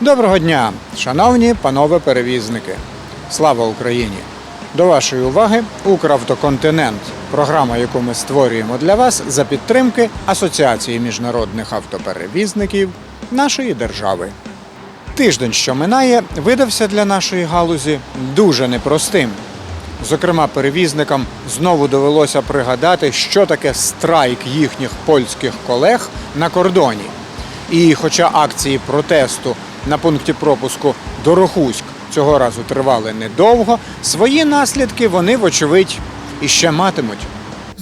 Доброго дня, шановні панове перевізники. Слава Україні! До вашої уваги Укравтоконтинент, програма, яку ми створюємо для вас за підтримки Асоціації міжнародних автоперевізників нашої держави. Тиждень, що минає, видався для нашої галузі дуже непростим. Зокрема, перевізникам знову довелося пригадати, що таке страйк їхніх польських колег на кордоні. І хоча акції протесту на пункті пропуску Дорохуськ цього разу тривали недовго, свої наслідки вони, вочевидь, іще матимуть.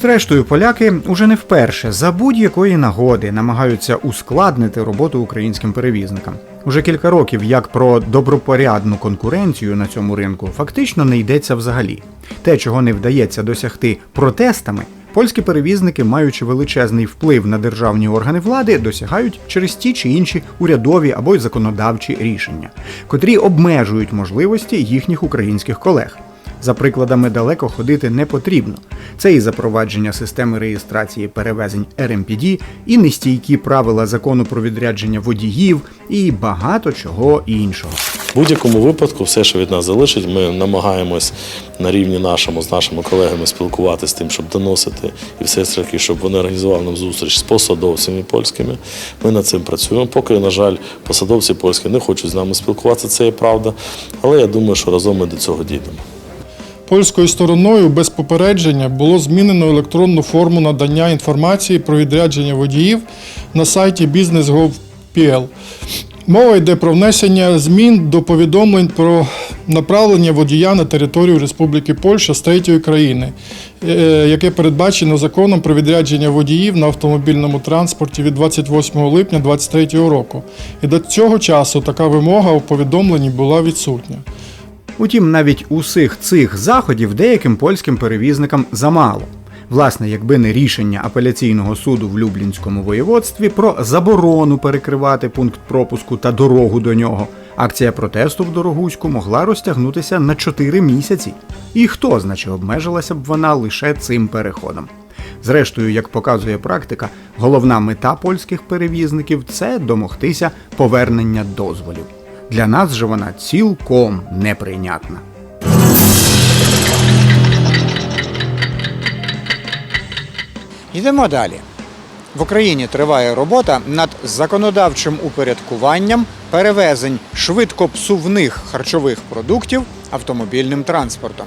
Зрештою, поляки уже не вперше за будь-якої нагоди намагаються ускладнити роботу українським перевізникам. Уже кілька років як про добропорядну конкуренцію на цьому ринку фактично не йдеться взагалі. Те, чого не вдається досягти протестами, польські перевізники, маючи величезний вплив на державні органи влади, досягають через ті чи інші урядові або й законодавчі рішення, котрі обмежують можливості їхніх українських колег. За прикладами далеко ходити не потрібно. Це і запровадження системи реєстрації перевезень РМПД, і нестійкі правила закону про відрядження водіїв, і багато чого іншого. В будь-якому випадку, все, що від нас залежить, ми намагаємось на рівні нашому з нашими колегами спілкуватися з тим, щоб доносити і все ж таки, щоб вони організували нам зустріч з посадовцями польськими. Ми над цим працюємо. Поки, на жаль, посадовці польські не хочуть з нами спілкуватися, це є правда. Але я думаю, що разом ми до цього дійдемо. Польською стороною без попередження було змінено електронну форму надання інформації про відрядження водіїв на сайті business.gov.pl. Мова йде про внесення змін до повідомлень про направлення водія на територію Республіки Польща з третьої країни, е, яке передбачено законом про відрядження водіїв на автомобільному транспорті від 28 липня 2023 року. І до цього часу така вимога у повідомленні була відсутня. Утім, навіть усіх цих заходів деяким польським перевізникам замало. Власне, якби не рішення апеляційного суду в Люблінському воєводстві про заборону перекривати пункт пропуску та дорогу до нього, акція протесту в Дорогуську могла розтягнутися на 4 місяці. І хто, значить, обмежилася б вона лише цим переходом. Зрештою, як показує практика, головна мета польських перевізників це домогтися повернення дозволів. Для нас же вона цілком неприйнятна. Йдемо далі. В Україні триває робота над законодавчим упорядкуванням перевезень швидкопсувних харчових продуктів автомобільним транспортом.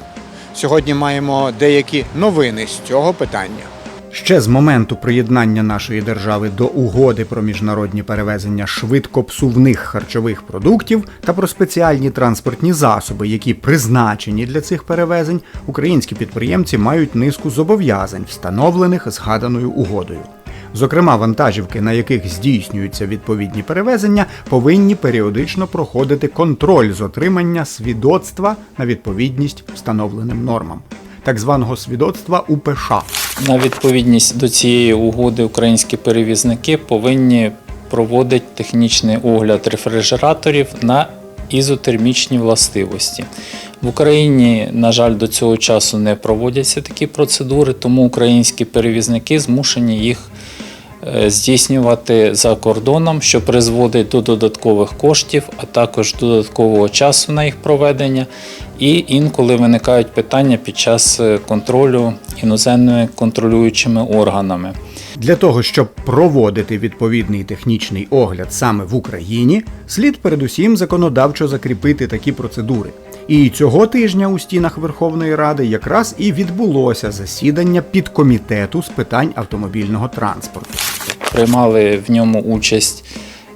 Сьогодні маємо деякі новини з цього питання. Ще з моменту приєднання нашої держави до угоди про міжнародні перевезення швидкопсувних харчових продуктів та про спеціальні транспортні засоби, які призначені для цих перевезень, українські підприємці мають низку зобов'язань, встановлених згаданою угодою. Зокрема, вантажівки, на яких здійснюються відповідні перевезення, повинні періодично проходити контроль з отримання свідоцтва на відповідність встановленим нормам, так званого свідоцтва УПШ. На відповідність до цієї угоди українські перевізники повинні проводити технічний огляд рефрижераторів на ізотермічні властивості. В Україні, на жаль, до цього часу не проводяться такі процедури, тому українські перевізники змушені їх здійснювати за кордоном, що призводить до додаткових коштів, а також додаткового часу на їх проведення. І інколи виникають питання під час е, контролю іноземними контролюючими органами. Для того, щоб проводити відповідний технічний огляд саме в Україні, слід передусім законодавчо закріпити такі процедури. І цього тижня у стінах Верховної Ради якраз і відбулося засідання підкомітету з питань автомобільного транспорту. Приймали в ньому участь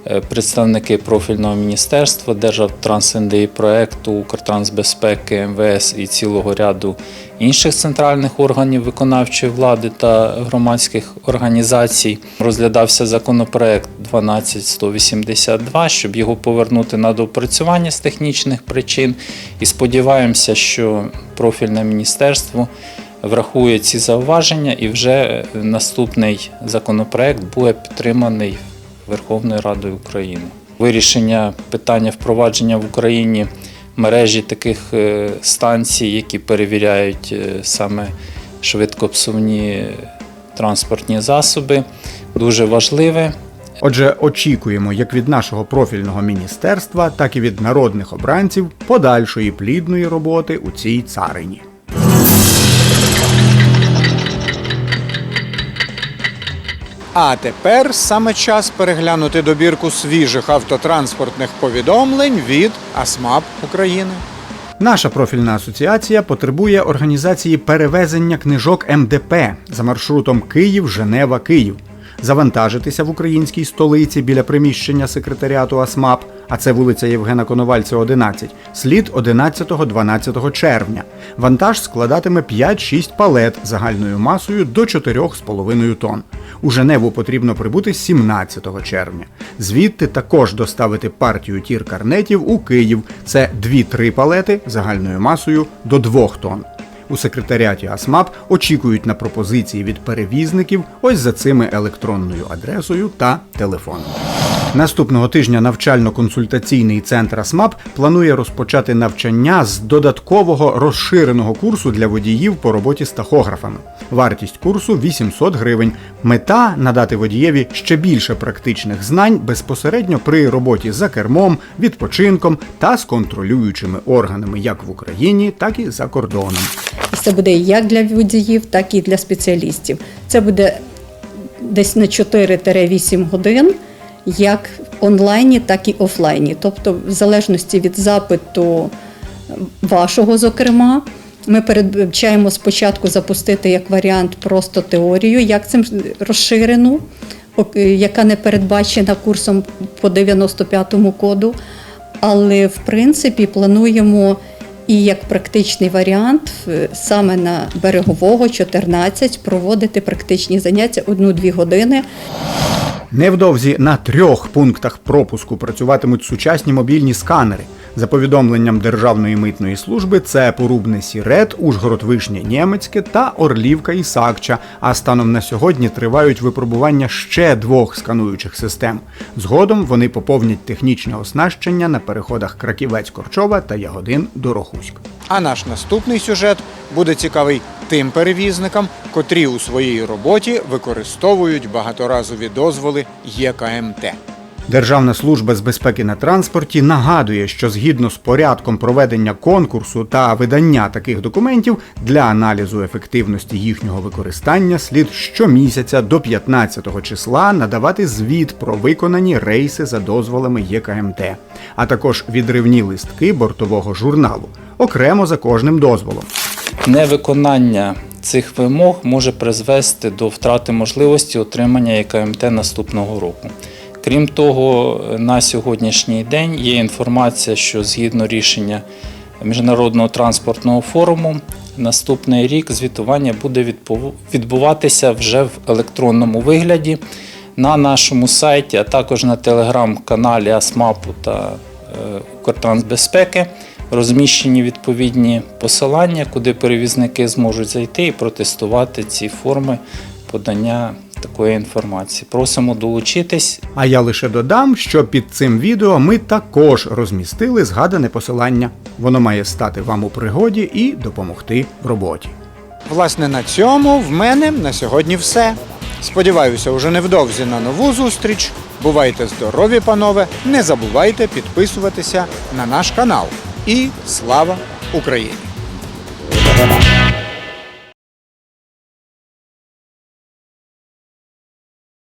е, представники профільного міністерства, Державтрансіндії проекту, Укртрансбезпеки, МВС і цілого ряду інших центральних органів виконавчої влади та громадських організацій. Розглядався законопроект 12182, щоб його повернути на доопрацювання з технічних причин. І сподіваємося, що профільне міністерство врахує ці зауваження, і вже наступний законопроект буде підтриманий Верховною Радою України. Вирішення питання впровадження в Україні мережі таких е, станцій, які перевіряють е, саме швидкопсувні транспортні засоби. Дуже важливе. Отже, очікуємо як від нашого профільного міністерства, так і від народних обранців подальшої плідної роботи у цій царині. А тепер саме час переглянути добірку свіжих автотранспортних повідомлень від АСМАП України. Наша профільна асоціація потребує організації перевезення книжок МДП за маршрутом Київ-Женева-Київ. Завантажитися в українській столиці біля приміщення секретаріату АСМАП, а це вулиця Євгена Коновальця, 11, слід 11-12 червня. Вантаж складатиме 5-6 палет загальною масою до 4,5 тонн. У Женеву потрібно прибути 17 червня. Звідти також доставити партію тір карнетів у Київ. Це 2-3 палети загальною масою до 2 тонн. У секретаріаті АСМАП очікують на пропозиції від перевізників ось за цими електронною адресою та телефоном. Наступного тижня навчально-консультаційний центр АСМАП планує розпочати навчання з додаткового розширеного курсу для водіїв по роботі з тахографами. Вартість курсу 800 гривень. Мета надати водієві ще більше практичних знань безпосередньо при роботі за кермом, відпочинком та з контролюючими органами як в Україні, так і за кордоном. Це буде як для водіїв, так і для спеціалістів. Це буде десь на 4-8 годин, як в онлайні, так і офлайні. Тобто, в залежності від запиту вашого, зокрема, ми передбачаємо спочатку запустити як варіант просто теорію, як цим розширену, яка не передбачена курсом по 95-му коду. Але в принципі плануємо і як практичний варіант саме на берегового 14 проводити практичні заняття 1-2 години. Невдовзі на трьох пунктах пропуску працюватимуть сучасні мобільні сканери. За повідомленням Державної митної служби, це Порубне Сірет, Ужгород Вишнє Нємецьке та Орлівка і Сакча. А станом на сьогодні тривають випробування ще двох скануючих систем. Згодом вони поповнять технічне оснащення на переходах Краківець-Корчова та Ягодин Дорохуськ. А наш наступний сюжет буде цікавий тим перевізникам, котрі у своїй роботі використовують багаторазові дозволи ЄКМТ. Державна служба з безпеки на транспорті нагадує, що згідно з порядком проведення конкурсу та видання таких документів для аналізу ефективності їхнього використання слід щомісяця до 15 числа надавати звіт про виконані рейси за дозволами ЄКМТ, а також відривні листки бортового журналу окремо за кожним дозволом. Невиконання цих вимог може призвести до втрати можливості отримання ЕКМТ наступного року. Крім того, на сьогоднішній день є інформація, що згідно рішення Міжнародного транспортного форуму, наступний рік звітування буде відбу- відбуватися вже в електронному вигляді на нашому сайті, а також на телеграм-каналі АСМАПу та е, Укртрансбезпеки. Розміщені відповідні посилання, куди перевізники зможуть зайти і протестувати ці форми подання такої інформації. Просимо долучитись. А я лише додам, що під цим відео ми також розмістили згадане посилання. Воно має стати вам у пригоді і допомогти в роботі. Власне, на цьому в мене на сьогодні все. Сподіваюся, уже невдовзі на нову зустріч. Бувайте здорові, панове! Не забувайте підписуватися на наш канал. І слава Україні!